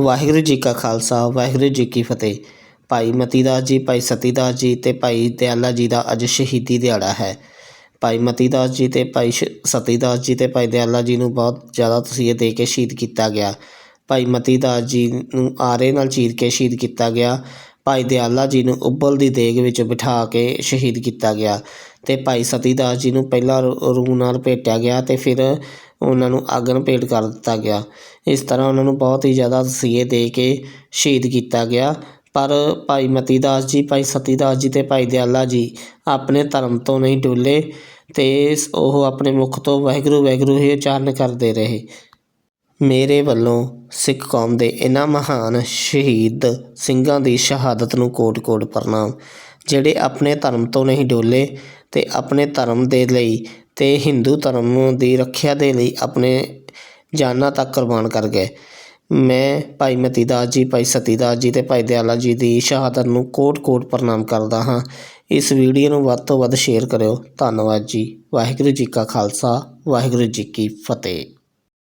ਵਾਹਿਗੁਰੂ ਜੀ ਕਾ ਖਾਲਸਾ, ਵਾਹਿਗੁਰੂ ਜੀ ਕੀ ਫਤਿਹ। ਭਾਈ ਮਤੀਦਾਸ ਜੀ, ਭਾਈ ਸਤੀਦਾਸ ਜੀ ਤੇ ਭਾਈ ਦਿਆਲਾ ਜੀ ਦਾ ਅੱਜ ਸ਼ਹੀਦੀ ਦਿਹਾੜਾ ਹੈ। ਭਾਈ ਮਤੀਦਾਸ ਜੀ ਤੇ ਭਾਈ ਸ਼- ਸਤੀਦਾਸ ਜੀ ਤੇ ਭਾਈ ਦਿਆਲਾ ਜੀ ਨੂੰ ਬਹੁਤ ਜ਼ਿਆਦਾ ਤਸੀਹੇ ਦੇ ਕੇ ਸ਼ਹੀਦ ਕੀਤਾ ਗਿਆ। ਭਾਈ ਮਤੀਦਾਸ ਜੀ ਨੂੰ ਆਰੇ ਨਾਲ ਚੀਰ ਕੇ ਸ਼ਹੀਦ ਕੀਤਾ ਗਿਆ। ਭਾਈ ਦਿਆਲਾ ਜੀ ਨੂੰ ਉੱਬਲ ਦੀ ਦੇਗ ਵਿੱਚ ਬਿਠਾ ਕੇ ਸ਼ਹੀਦ ਕੀਤਾ ਗਿਆ ਅਤੇ ਭਾਈ ਸਤੀਦਾਸ ਜੀ ਨੂੰ ਪਹਿਲਾਂ ਰੂ- ਰੂਹ ਨਾਲ ਭੇਟਿਆ ਗਿਆ ਅਤੇ ਫਿਰ ਉਹਨਾਂ ਨੂੰ ਅਗਨ ਭੇਟ ਕਰ ਦਿੱਤਾ ਗਿਆ। ਇਸ ਤਰ੍ਹਾਂ ਉਹਨਾਂ ਨੂੰ ਬਹੁਤ ਹੀ ਜ਼ਿਆਦਾ ਤਸੀਹੇ ਦੇ ਕੇ ਸ਼ਹੀਦ ਕੀਤਾ ਗਿਆ। ਪਰ ਭਾਈ ਮਤੀ ਦਾਸ ਜੀ, ਭਾਈ ਸਤੀ ਦਾਸ ਜੀ ਅਤੇ ਭਾਈ ਦਿਆਲਾ ਜੀ ਆਪਣੇ ਧਰਮ ਤੋਂ ਨਹੀਂ ਡੁੱਲੇ ਅਤੇ ਉਹ ਆਪਣੇ ਮੁੱਖ ਤੋਂ ਵਾਹਿਗੁਰੂ ਵਾਹਿਗੁਰੂ ਹੀ ਉਚਾਰਨ ਕਰਦੇ ਰਹੇ। ਮੇਰੇ ਵੱਲੋਂ ਸਿੱਖ ਕੌਮ ਦੇ ਇਹਨਾਂ ਮਹਾਨ ਸ਼ਹੀਦ ਸਿੰਘਾਂ ਦੀ ਸ਼ਹਾਦਤ ਨੂੰ ਕੋਟ-ਕੋਟ ਪ੍ਰਣਾਮ। ਜਿਹੜੇ ਆਪਣੇ ਧਰਮ ਤੋਂ ਨਹੀਂ ਡੋਲੇ ਤੇ ਆਪਣੇ ਧਰਮ ਦੇ ਲਈ ਤੇ ਹਿੰਦੂ ਧਰਮ ਦੀ ਰੱਖਿਆ ਦੇ ਲਈ ਆਪਣੇ ਜਾਨਾਂ ਤੱਕ ਕੁਰਬਾਨ ਕਰ ਗਏ। ਮੈਂ ਭਾਈ ਮਤੀਦਾਸ ਜੀ, ਭਾਈ ਸਤੀਦਾਸ ਜੀ ਤੇ ਭਾਈ ਦਿਆਲਾ ਜੀ ਦੀ ਸ਼ਹਾਦਤ ਨੂੰ ਕੋਟ-ਕੋਟ ਪ੍ਰਣਾਮ ਕਰਦਾ ਹਾਂ। ਇਸ ਵੀਡੀਓ ਨੂੰ ਵੱਧ ਤੋਂ ਵੱਧ ਸ਼ੇਅਰ ਕਰਿਓ। ਧੰਨਵਾਦ ਜੀ। ਵਾਹਿਗੁਰੂ ਜੀ ਕਾ ਖਾਲਸਾ। ਵਾਹਿਗੁਰੂ ਜੀ ਕੀ ਫਤਿਹ।